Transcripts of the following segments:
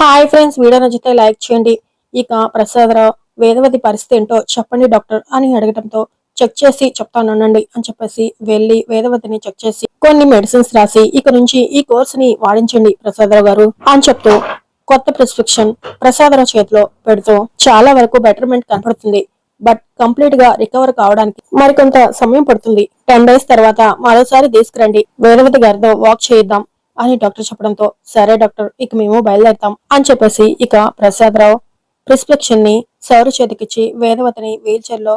Hi friends video నచ్చితే like చేయండి. ఇక ప్రసాదరావు వేదవతి పరిస్థితి ఏంటో చెప్పండి డాక్టర్ అని అడగటంతో చెక్ చేసి చెప్తానండి అని చెప్పేసి వెళ్ళి వేదవతిని చెక్ చేసి కొన్ని మెడిసిన్స్ రాసి ఇక నుంచి ఈ కోర్స్ని వాడించండి ప్రసాదరావు గారు అని చెప్తూ కొత్త ప్రిస్క్రిప్షన్ ప్రసాదరావు చేతిలో పెడుతూ చాలా వరకు బెటర్మెంట్ కనపడుతుంది. బట్ కంప్లీట్గా రికవర్ కావడానికి మరికొంత సమయం పడుతుంది. టెన్ డేస్ తర్వాత మరోసారి తీసుకురండి. వేదవతి గారితో వాక్ చేయిద్దాం. అని డాక్టర్ చెప్పడంతో సరే డాక్టర్ ఇక మేము బయలుదేరుతాం అని చెప్పేసి ఇక ప్రసాదరావు ప్రిస్క్రిప్షన్ని సౌరు చేతికిచ్చి వేదవతిని వీల్ చైర్లో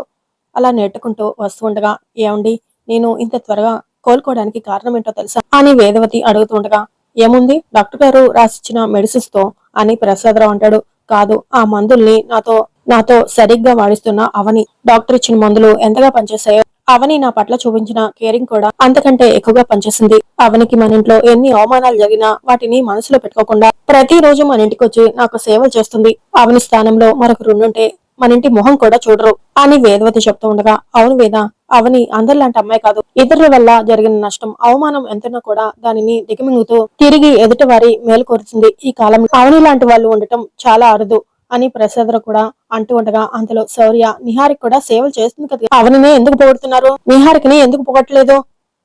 అలా నెట్టుకుంటూ వస్తూ ఉండగా ఏమండి నేను ఇంత త్వరగా కోలుకోవడానికి కారణం ఏంటో తెలుసా అని వేదవతి అడుగుతుండగా ఏముంది? డాక్టర్ గారు రాసిచ్చిన మెడిసిన్స్తో అని ప్రసాదరావు అంటాడు. కాదు ఆ మందుల్ని నాతో నాతో సరిగ్గా వాడిస్తున్న అవని. డాక్టర్ ఇచ్చిన మందులు ఎంతగా పనిచేశాయో అవని నా పట్ల చూపించిన కేరింగ్ కూడా అంతకంటే ఎక్కువగా పనిచేసింది. అవనికి మన ఇంట్లో ఎన్ని అవమానాలు జరిగినా వాటిని మనసులో పెట్టుకోకుండా ప్రతిరోజు మన ఇంటికి వచ్చి నాకు సేవలు చేస్తుంది. అవని స్థానంలో మరొకరుండుంటే మన ఇంటి మొహం కూడా చూడరు అని వేదవతి చెప్తూ ఉండగా అవును వేద అవని అందరిలాంటి అమ్మాయి కాదు. ఇతరుల వల్ల జరిగిన నష్టం అవమానం ఎంతనో కూడా దానిని దిగమింగుతూ తిరిగి ఎదుటి వారి మేలు కోరుతుంది. ఈ కాలం అవని లాంటి వాళ్ళు ఉండటం చాలా అరుదు. అని ప్రసాదరావు కూడా అంటూ ఉండగా అంతలో శౌర్య నిహారిక్ కూడా సేవలు చేస్తుంది కదా. అవనినే ఎందుకు పొగడుతున్నారు? నిహారికని ఎందుకు పొగట్లేదు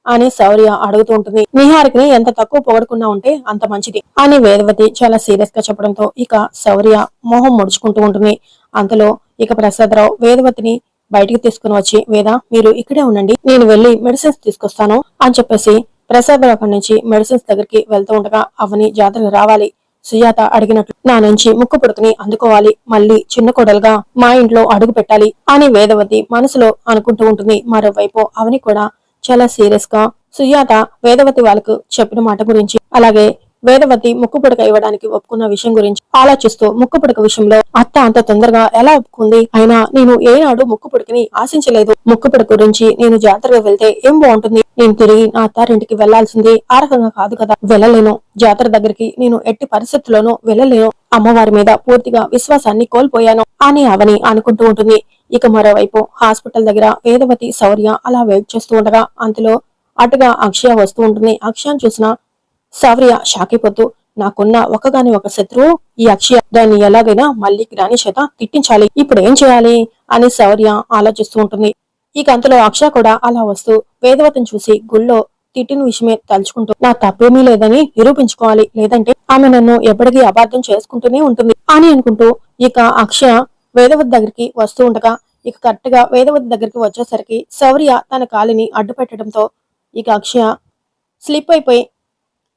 అని శౌర్య అడుగుతూ ఉంటుంది. నిహారికని ఎంత తక్కువ పొగడుకున్నా ఉంటే అంత మంచిది అని వేదవతి చాలా సీరియస్గా చెప్పడంతో ఇక శౌర్య మొహం ముడుచుకుంటూ ఉంటుంది. అంతలో ఇక ప్రసాదరావు వేదవతిని బయటికి తీసుకుని వచ్చి వేద మీరు ఇక్కడే ఉండండి. నేను వెళ్ళి మెడిసిన్స్ తీసుకొస్తాను అని చెప్పేసి ప్రసాదరావు అక్కడి నుంచి మెడిసిన్స్ దగ్గరికి వెళ్తూ ఉండగా అవని జాతరకు రావాలి. సుజాత అడిగినట్లు నా నుంచి ముక్కు పుడకని అందుకోవాలి మళ్ళీ చిన్న కోడలుగా మా ఇంట్లో అడుగు పెట్టాలి అని వేదవతి మనసులో అనుకుంటూ ఉంటుంది. మరోవైపు అవని కూడా చాలా సీరియస్గా సుజాత వేదవతి వాళ్ళకు చెప్పిన మాట గురించి అలాగే వేదవతి ముక్కు పుడక ఇవ్వడానికి ఒప్పుకున్న విషయం గురించి ఆలోచిస్తూ ముక్కు పుడక విషయంలో అత్త అంత తొందరగా ఎలా ఒప్పుకుంది? అయినా నేను ఏనాడు ముక్కు పుడకని ఆశించలేదు. ముక్కు పుడక గురించి నేను జాతరగా వెళ్తే ఏం బాగుంటుంది? నేను తిరిగి నా అత్తారింటికి వెళ్ళాల్సింది ఆ రకంగా కాదు కదా. వెళ్ళలేను. జాతర దగ్గరికి నేను ఎట్టి పరిస్థితుల్లోనూ వెళ్ళలేను. అమ్మవారి మీద పూర్తిగా విశ్వాసాన్ని కోల్పోయాను. అని అవని అనుకుంటూ ఉంటుంది. ఇక మరోవైపు హాస్పిటల్ దగ్గర వేదవతి శౌర్య అలా వెయిట్ చేస్తూ ఉండగా అంతలో అటుగా అక్షయ వస్తూ ఉంటుంది. అక్షయాన్ని చూసిన శౌర్య షాక్ నాకున్న ఒకగాని ఒక శత్రువు ఈ అక్షయ దాన్ని ఎలాగైనా మళ్ళీ గ్రాని చేత తిట్టించాలి. ఇప్పుడు ఏం చేయాలి? అని శౌర్య ఆలోచిస్తూ ఉంటుంది. ఇక అంతలో అక్షయ కూడా అలా వస్తూ వేదవతిని చూసి గుళ్ళో తిట్టిన విషయమే తలుచుకుంటూ నా తప్పేమీ లేదని నిరూపించుకోవాలి. లేదంటే ఆమె నన్ను ఎప్పటికీ అబార్థం చేసుకుంటూనే ఉంటుంది. అని అనుకుంటూ ఇక అక్షయ వేదవతి దగ్గరికి వస్తూ ఉండగా ఇక కరెక్ట్గా వేదవతి దగ్గరికి వచ్చేసరికి శౌర్య తన కాలిని అడ్డు పెట్టడంతో ఇక అక్షయ స్లిప్ అయిపోయి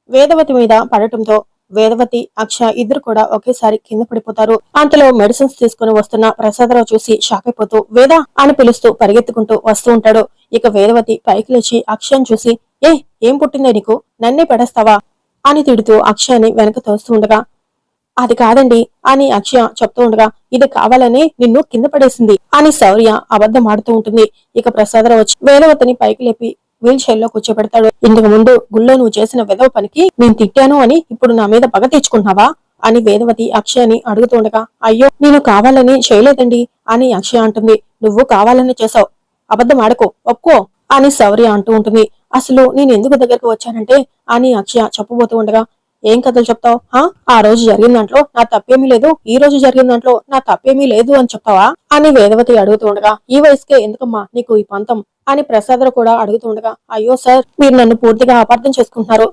వేదవతి మీద పడటంతో వేదవతి అక్ష ఇద్దరు కూడా ఒకేసారి కింద పడిపోతారు. అంతలో మెడిసిన్స్ తీసుకుని వస్తున్న ప్రసాదరావు చూసి షాక్ అయిపోతూ వేద! అని పిలుస్తూ పరిగెత్తుకుంటూ వస్తూ ఉంటాడు. ఇక వేదవతి పైకి లేచి అక్షయని చూసి ఏ ఏం పుట్టిందే నీకు? నన్నే పడేస్తావా? అని తిడుతూ అక్షయాన్ని వెనక తోస్తూ ఉండగా అది కాదండి అని అక్షయ చెప్తూ ఉండగా ఇది కావాలని నిన్ను కింద పడేసింది అని శౌర్య అబద్ధం ఆడుతూ ఉంటుంది. ఇక ప్రసాదరావు వచ్చి వేదవతిని పైకి లేపి వీల్ చైర్లో కూర్చోబెడతాడు. ఇంతకు ముందు గుళ్ళో నువ్వు చేసిన విధవ పనికి నేను తిట్టాను అని ఇప్పుడు నా మీద పగ తెచ్చుకుంటున్నావా అని వేదవతి అక్షయని అడుగుతుండగా అయ్యో నేను కావాలని చేయలేదండి అని అక్షయ అంటుంది. నువ్వు కావాలని చేసావు అబద్ధం ఆడకు ఒప్పుకో అని సౌర్య అంటూ ఉంటుంది. అసలు నేను ఎందుకు దగ్గరకు వచ్చానంటే అని అక్షయ చెప్పబోతూ ఉండగా ఏం కథలు చెప్తావు? ఆ? ఆ రోజు జరిగిన దాంట్లో నా తప్పేమీ లేదు. ఈ రోజు జరిగిన దాంట్లో నా తప్పేమీ లేదు అని చెప్తావా? అని వేదవతి అడుగుతుండగా ఈ వయసుకే ఎందుకమ్మా నీకు ఈ పంతం? అని ప్రసాదరు కూడా అడుగుతుండగా అయ్యో సార్ మీరు నన్ను పూర్తిగా అపార్థం చేసుకుంటున్నారు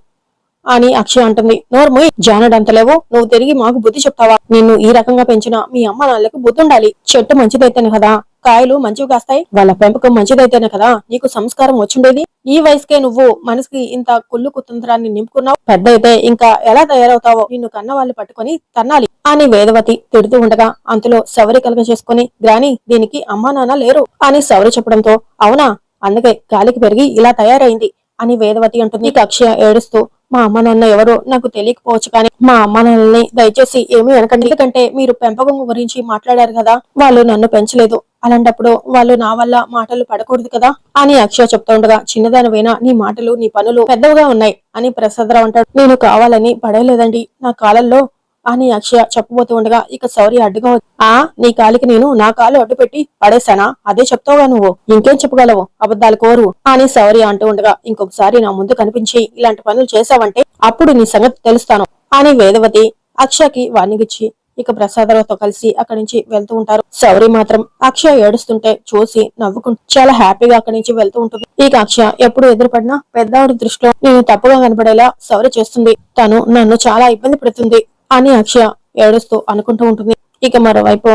అని అక్షయ్ అంటుంది. నోర్మోయ్ జానడంతలేవో నువ్వు తిరిగి మాకు బుద్ధి చెప్తావా? నిన్ను ఈ రకంగా పెంచిన మీ అమ్మ నాన్నలకు బుద్ధి ఉండాలి చెట్టు మంచిదైతేనే కదా. కాయలు మంచివి కాస్తాయి. వాళ్ళ పెంపకం మంచిదైతేనే కదా నీకు సంస్కారం వచ్చిండేది. ఈ వయసుకే నువ్వు మనసుకి ఇంత కుళ్ళు కుతంత్రాన్ని నింపుకున్నావు. పెద్ద అయితే ఇంకా ఎలా తయారవుతావో నిన్ను కన్న వాళ్ళు పట్టుకొని తన్నాలి అని వేదవతి తిడుతూ ఉండగా అంతలో శౌరి కలగ చేసుకుని గ్రాని దీనికి అమ్మా నాన్న లేరు అని శౌరి చెప్పడంతో అవునా అందుకే గాలికి పెరిగి ఇలా తయారైంది అని వేదవతి అంటుంది. అక్షయ ఏడుస్తూ మా అమ్మ నాన్న ఎవరో నాకు తెలియకపోవచ్చు కానీ మా అమ్మ నాన్నని దయచేసి ఏమీ అనకండి. ఎందుకంటే మీరు పెంపకం గురించి మాట్లాడారు కదా వాళ్ళు నన్ను పెంచలేదు. అలాంటప్పుడు వాళ్ళు నా వల్ల మాటలు పడకూడదు కదా అని అక్షయ చెప్తుండగా చిన్నదానివైనా నీ మాటలు నీ పనులు పెద్దవిగా ఉన్నాయి అని ప్రసాదరావు అంటాడు. నేను కావాలని పడలేదండి నా కాలంలో అని అక్షయ చెప్పబోతూ ఉండగా ఇక సౌరి అడ్డుగా ఆ నీ కాలికి నేను నా కాలు అడ్డు పెట్టి పడేశానా? అదే చెప్తావుగా నువ్వు ఇంకేం చెప్పగలవు? అబద్ధాలు కోరు అని సౌరి అంటూ ఉండగా ఇంకొకసారి నా ముందు కనిపించి ఇలాంటి పనులు చేశావంటే అప్పుడు నీ సంగతి తెలుస్తాను అని వేదవతి అక్షయకి వార్నింగ్ ఇక ప్రసాదరావుతో కలిసి అక్కడి నుంచి వెళ్తూ ఉంటారు. శౌరి మాత్రం అక్షయ ఏడుస్తుంటే చూసి నవ్వుకుంటూ చాలా హ్యాపీగా అక్కడి నుంచి వెళ్తూ ఉంటుంది. ఇక అక్షయ ఎప్పుడు ఎదురుపడినా పెద్దవాడి దృష్టిలో నేను తప్పుగా కనబడేలా శౌరి చేస్తుంది. తను నన్ను చాలా ఇబ్బంది పెడుతుంది అని అక్షయ ఏడుస్తూ అనుకుంటూ ఉంటుంది. ఇక మరోవైపు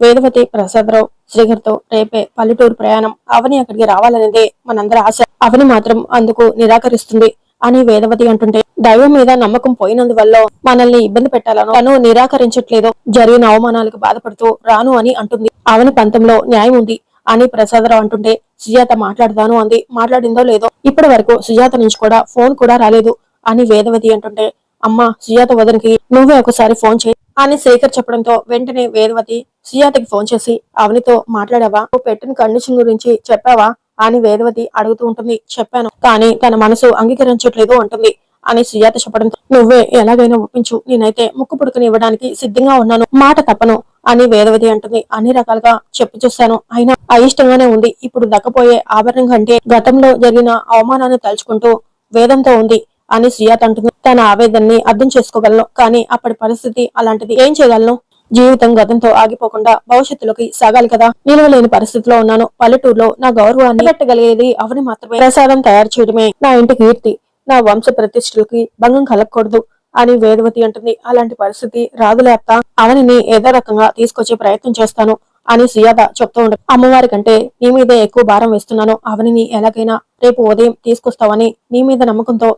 వేదవతి ప్రసాదరావు శ్రీధర్తో రేపే పల్లెటూరు ప్రయాణం అవని అక్కడికి రావాలనేదే మనందరి ఆశ. అవని మాత్రం అందుకు నిరాకరిస్తుంది. అని వేదవతి అంటుంటే దైవం మీద నమ్మకం పోయినందువల్ల మనల్ని ఇబ్బంది పెట్టాలను తను నిరాకరించట్లేదు జరిగిన అవమానాలకు బాధపడుతూ రాను అని అంటుంది. అవని పంతంలో న్యాయం ఉంది అని ప్రసాదరావు అంటుంటే సుజాత మాట్లాడతాను అంది. మాట్లాడిందో లేదో ఇప్పటి వరకు సుజాత నుంచి కూడా ఫోన్ కూడా రాలేదు అని వేదవతి అంటుంటే అమ్మా సుజాత వదనికి నువ్వే ఒకసారి ఫోన్ చేయి అని శేఖర్ చెప్పడంతో వెంటనే వేదవతి సుజాతకి ఫోన్ చేసి అవనితో మాట్లాడావా? నువ్వు పెట్టిన కండిషన్ గురించి చెప్పావా? అని వేదవతి అడుగుతూ ఉంటుంది. చెప్పాను. కానీ తన మనసు అంగీకరించట్లేదు అంటుంది. అని సుజాత చెప్పడంతో నువ్వే ఎలాగైనా ఒప్పించు. నేనైతే ముక్కు పుడుకుని ఇవ్వడానికి సిద్ధంగా ఉన్నాను. మాట తప్పను అని వేదవతి అంటుంది. అన్ని రకాలుగా చెప్పి చూస్తాను. అయినా అయిష్టంగానే ఉంది. ఇప్పుడు దక్కపోయే ఆభరణం కంటే గతంలో జరిగిన అవమానాన్ని తలుచుకుంటూ వేదంతో ఉంది అని సుజాత అంటుంది. తన ఆవేదనని అర్థం చేసుకోగలను. కానీ అప్పటి పరిస్థితి అలాంటిది ఏం చేయగలను? జీవితం గతంతో ఆగిపోకుండా భవిష్యత్తులోకి సాగాలి కదా. నిలవలేని పరిస్థితిలో ఉన్నాను. పల్లెటూరులో నా గౌరవాన్ని పెట్టగలిగేది అవని మాత్రమే. ప్రసాదం తయారు చేయడమే నా ఇంటి కీర్తి. నా వంశ ప్రతిష్ఠలకి భంగం కలగకూడదు అని వేదవతి అంటుంది. అలాంటి పరిస్థితి రాదులే అత్త. అవనిని ఏదో రకంగా తీసుకొచ్చే ప్రయత్నం చేస్తాను అని సుయాద చెప్తూ ఉండదు అమ్మవారి కంటే నీ మీదే ఎక్కువ భారం వేస్తున్నాను. అవనిని ఎలాగైనా రేపు ఉదయం తీసుకొస్తావని నీ మీద నమ్మకంతో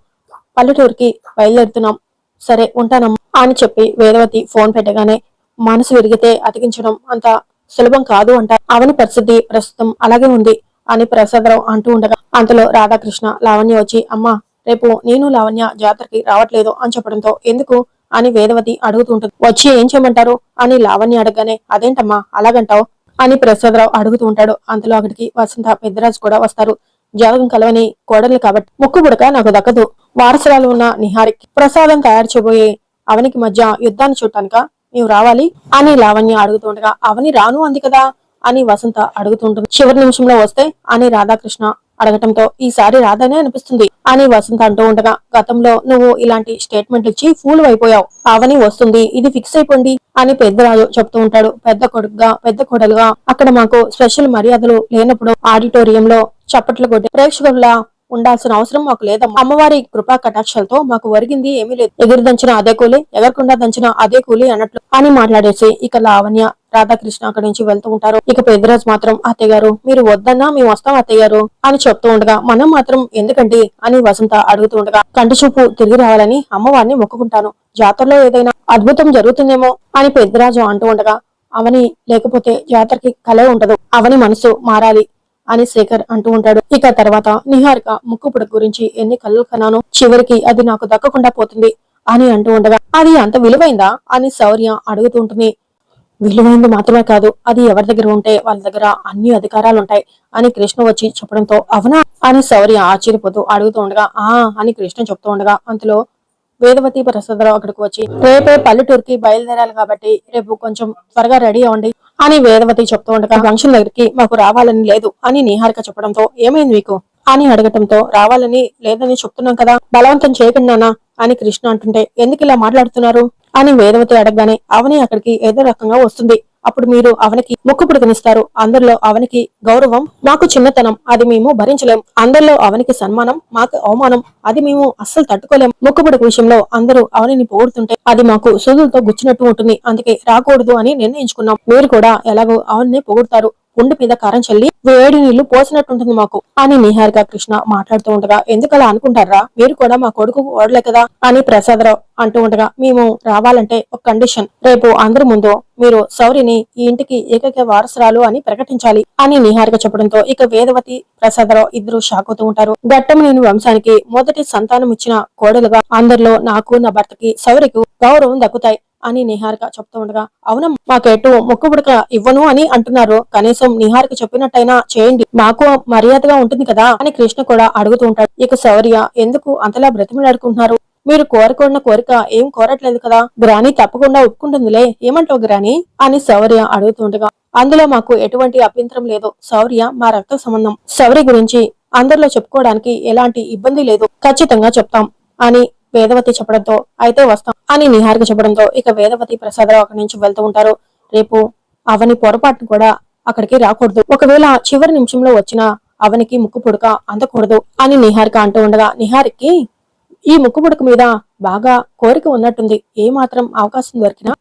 పల్లెటూరుకి బయలుదేరుతున్నాం. సరే ఉంటానమ్మా అని చెప్పి వేదవతి ఫోన్ పెట్టగానే మనసు విరిగితే అతికించడం అంత సులభం కాదు అంట. అవని పరిస్థితి ప్రస్తుతం అలాగే ఉంది అని ప్రసాదరావు అంటూ ఉండగా అంతలో రాధాకృష్ణ లావణ్య వచ్చి అమ్మా రేపు నేను లావణ్య జాతరకి రావట్లేదు అని చెప్పడంతో ఎందుకు అని వేదవతి అడుగుతుంటుంది వచ్చి ఏం చేయమంటారు అని లావణ్య అడగగానే అదేంటమ్మా అలాగంటావు అని ప్రసాదరావు అడుగుతూ ఉంటాడు. అంతలో అక్కడికి వసంత పెద్దరాజు కూడా వస్తారు. జాతకం కలవని కోడలు కాబట్టి ముక్కు బుడక నాకు దక్కదు. వారసురాలు ఉన్న నిహారికి ప్రసాదం తయారు చేయబోయే అవనికి మధ్య యుద్ధాన్ని చూడటానిక? నీవు రావాలి అని లావణ్య అడుగుతుండగా అవని రాను అంది కదా అని వసంత అడుగుతుంటుంది. చివరి నిమిషంలో వస్తే అని రాధాకృష్ణ అడగటంతో ఈసారి రాధానే అనిపిస్తుంది అని వసంత అంటూ ఉండగా గతంలో నువ్వు ఇలాంటి స్టేట్మెంట్ ఇచ్చి ఫూల్ అయిపోయావు. అవని వస్తుంది ఇది ఫిక్స్ అయిపోండి అని పెద్దరాజు చెప్తూ ఉంటాడు. పెద్ద కొడుకుగా పెద్ద కొడలుగా అక్కడ మాకు స్పెషల్ మర్యాదలు లేనప్పుడు ఆడిటోరియంలో చప్పట్లు కొట్టి ప్రేక్షకుల ఉండాల్సిన అవసరం మాకు లేదమ్మా. అమ్మవారి కృపా కటాక్షాలతో మాకు ఒరిగింది ఏమీ లేదు. ఎగురుదంచిన అదే కూలి ఎగరకుండా దంచిన అదే కూలి అన్నట్లు అని మాట్లాడేసి ఇక లావణ్య రాధాకృష్ణ అక్కడి నుంచి వెళ్తూ ఉంటారు. ఇక పెద్దరాజు మాత్రం అత్తయ్య గారు మీరు వద్దన్నా మేము వస్తాం అత్తయ్య గారు అని చెప్తూ ఉండగా మనం మాత్రం ఎందుకండి? అని వసంత అడుగుతూ ఉండగా కంటి చూపు తిరిగి రావాలని అమ్మవారిని మొక్కుకుంటాను. జాతరలో ఏదైనా అద్భుతం జరుగుతుందేమో అని పెద్దరాజు అంటూ ఉండగా అవని లేకపోతే జాతరకి కలే ఉండదు. అవని మనసు మారాలి. అని శేఖర్ అంటూ ఉంటాడు. ఇక తర్వాత నిహారిక ముక్కుపుడక గురించి ఎన్ని కళ్ళు కన్నాను చివరికి అది నాకు దక్కకుండా పోతుంది అని అంటూ ఉండగా అది అంత విలువైందా అని శౌర్య అడుగుతూ ఉంటుంది. విలువైంది మాత్రమే కాదు అది ఎవరి దగ్గర ఉంటే వాళ్ళ దగ్గర అన్ని అధికారాలు ఉంటాయి అని కృష్ణ వచ్చి చెప్పడంతో అవునా అని శౌర్య ఆశ్చర్యపోతూ అడుగుతూ ఉండగా ఆ అని కృష్ణ చెప్తూ ఉండగా అంతలో వేదవతి ప్రసాదరావు అక్కడికి వచ్చి రేపే పల్లెటూరుకి బయలుదేరాలి కాబట్టి రేపు కొంచెం త్వరగా రెడీ అవ్వండి అని వేదవతి చెప్తూ ఉండగా ఫంక్షన్ దగ్గరికి మాకు రావాలని లేదు అని నిహారిక చెప్పడంతో ఏమైంది మీకు? అని అడగటంతో రావాలని లేదని చెప్తున్నాం కదా బలవంతం చేయకుండానా? అని కృష్ణ అంటుంటే ఎందుకు ఇలా మాట్లాడుతున్నారు? అని వేదవతి అడగగానే అవని అక్కడికి ఏదో రకంగా వస్తుంది. అప్పుడు మీరు అవనికి ముక్కు పుడకనిస్తారు అందరిలో అవనికి గౌరవం మాకు చిన్నతనం అది మేము భరించలేం. అందరిలో అవనికి సన్మానం మాకు అవమానం అది మేము అస్సలు తట్టుకోలేం. ముక్కు పుడక విషయంలో అందరూ అవనిని పొగుడుతుంటే అది మాకు సూదులతో గుచ్చినట్టు ఉంటుంది. అందుకే రాకూడదు అని నిర్ణయించుకున్నాం. మీరు కూడా ఎలాగో అవన్ని పొగుడతారు. గుండె మీద కారం చల్లి వేడి నీళ్ళు పోసినట్టుంటుంది మాకు. అని నిహారిక కృష్ణ మాట్లాడుతూ ఉండగా ఎందుకలా అనుకుంటారా మీరు కూడా మా కొడుకు ఓడలే కదా? అని ప్రసాదరావు అంటూ ఉండగా మేము రావాలంటే ఒక కండిషన్. రేపు అందరి ముందు మీరు సౌరిని ఈ ఇంటికి ఏకైక వారసురాలు అని ప్రకటించాలి అని నిహారిక చెప్పడంతో ఇక వేదవతి ప్రసాదరావు ఇద్దరు షాక్ అవుతూ ఉంటారు. ఘట్టమనేని వంశానికి మొదటి సంతానం ఇచ్చిన కోడలుగా అందరిలో నాకు నా భర్తకి సౌరికి గౌరవం దక్కుతాయి. అని నిహారిక చెప్తూ ఉండగా అవునా మాకెటు ముక్కు ఉడక ఇవ్వను అని అంటున్నారు. కనీసం నిహారిక చెప్పినట్టయినా చేయండి. మాకు మర్యాదగా ఉంటుంది కదా అని కృష్ణ కూడా అడుగుతూ ఉంటాడు. ఇక శౌర్య ఎందుకు అంతలా బ్రతిమలాడుకుంటున్నారు? మీరు కోరుకున్న కోరిక ఏం కోరట్లేదు కదా. గ్రాని తప్పకుండా ఒప్పుకుంటుందిలే. ఏమంటావు గ్రాని? అని శౌర్య అడుగుతుండగా అందులో మాకు ఎటువంటి అభ్యంతరం లేదు. శౌర్య మా రక్త సంబంధం. శౌర్య గురించి అందరిలో చెప్పుకోవడానికి ఎలాంటి ఇబ్బంది లేదు. ఖచ్చితంగా చెప్తాం అని వేదవతి చెప్పడంతో అయితే వస్తాం అని నిహారిక చెప్పడంతో ఇక వేదవతి ప్రసాదరావు అక్కడి నుంచి వెళ్తూ ఉంటారు. రేపు అవని పొరపాటు కూడా అక్కడికి రాకూడదు. ఒకవేళ చివరి నిమిషంలో వచ్చిన అవనికి ముక్కు పుడక అందకూడదు అని నిహారిక అంటూ ఉండగా నిహారికి ఈ ముక్కు పుడక మీద బాగా కోరిక ఉన్నట్టుంది. ఏ మాత్రం అవకాశం దొరికినా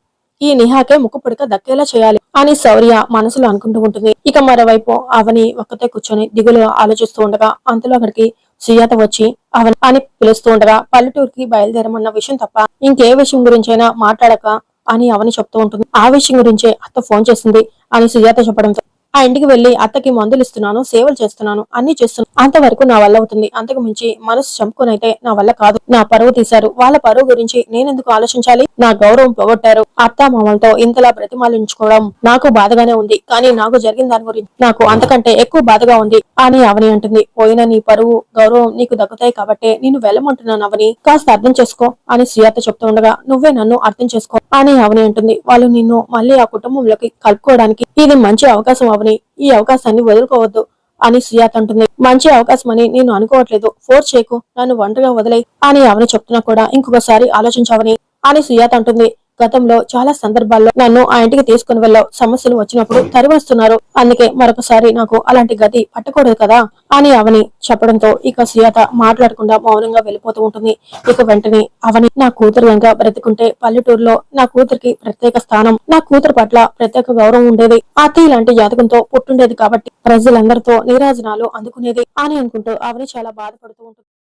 ఈ నిహాకే ముక్కు పుడక దక్కేలా చేయాలి అని శౌర్య మనసులో అనుకుంటూ ఉంటుంది. ఇక మరోవైపు అవని ఒక్కతే కూర్చొని దిగులు ఆలోచిస్తూ ఉండగా అంతలో అక్కడికి సుజాత వచ్చి అవన్ అని పిలుస్తూ ఉండగా పల్లెటూరుకి బయలుదేరమన్న విషయం తప్ప ఇంకే విషయం గురించైనా మాట్లాడక అని అవని చెప్తూ ఉంటుంది. ఆ విషయం గురించే అత్త ఫోన్ చేసింది అని సుజాత చెప్పడంతో ఆ ఇంటికి వెళ్ళి అత్తకి మందులు ఇస్తున్నాను సేవలు చేస్తున్నాను అన్ని చేస్తున్నాను అంతవరకు నా వల్ల అవుతుంది. అంతకు మించి మనసు చంపుకునైతే నా వల్ల కాదు. నా పరువు తీశారు. వాళ్ళ పరువు గురించి నేనెందుకు ఆలోచించాలి? నా గౌరవం పోగొట్టారు. అత్త మామలతో ఇంతలా బ్రతిమాలించుకోవడం నాకు బాధగానే ఉంది. కానీ నాకు జరిగిన దాని గురించి నాకు అంతకంటే ఎక్కువ బాధగా ఉంది అని అవని అంటుంది. పోయిన నీ పరువు గౌరవం నీకు దక్కుతాయి కాబట్టి నేను వెళ్ళమంటున్నాను అవని. కాస్త అర్థం చేసుకో అని సుజాత చెప్తూ ఉండగా నువ్వే నన్ను అర్థం చేసుకో. అని అవని అంటుంది. వాళ్ళు నిన్ను మళ్ళీ ఆ కుటుంబంలోకి కలుపుకోవడానికి ఇది మంచి అవకాశం అవని. ఈ అవకాశాన్ని వదులుకోవద్దు అని సుజాత అంటుంది. మంచి అవకాశం అని నేను అనుకోవట్లేదు. ఫోర్స్ చేయకు. నన్ను ఒంటరిగా వదిలే అని అవని చెప్తున్నా కూడా ఇంకొకసారి ఆలోచించవని అని సుజాత అంటుంది. గతంలో చాలా సందర్భాల్లో నన్ను ఆ ఇంటికి తీసుకుని వెళ్ళావు సమస్యలు వచ్చినప్పుడు తరివేస్తున్నారు అందుకే మరొకసారి నాకు అలాంటి గతి పట్టకూడదు కదా? అని అవని చెప్పడంతో ఇక సుయాత మాట్లాడకుండా మౌనంగా వెళ్ళిపోతూ ఉంటుంది. ఇక వెంటనే అవని నా కూతురు గంగా బ్రతికుంటే పల్లెటూరులో నా కూతురికి ప్రత్యేక స్థానం నా కూతురు పట్ల ప్రత్యేక గౌరవం ఉండేది. అతి లాంటి జాతకంతో పుట్టుండేది కాబట్టి ప్రజలందరితో నీరాజనాలు అందుకునేది అని అనుకుంటూ అవని చాలా బాధపడుతూ ఉంటుంది.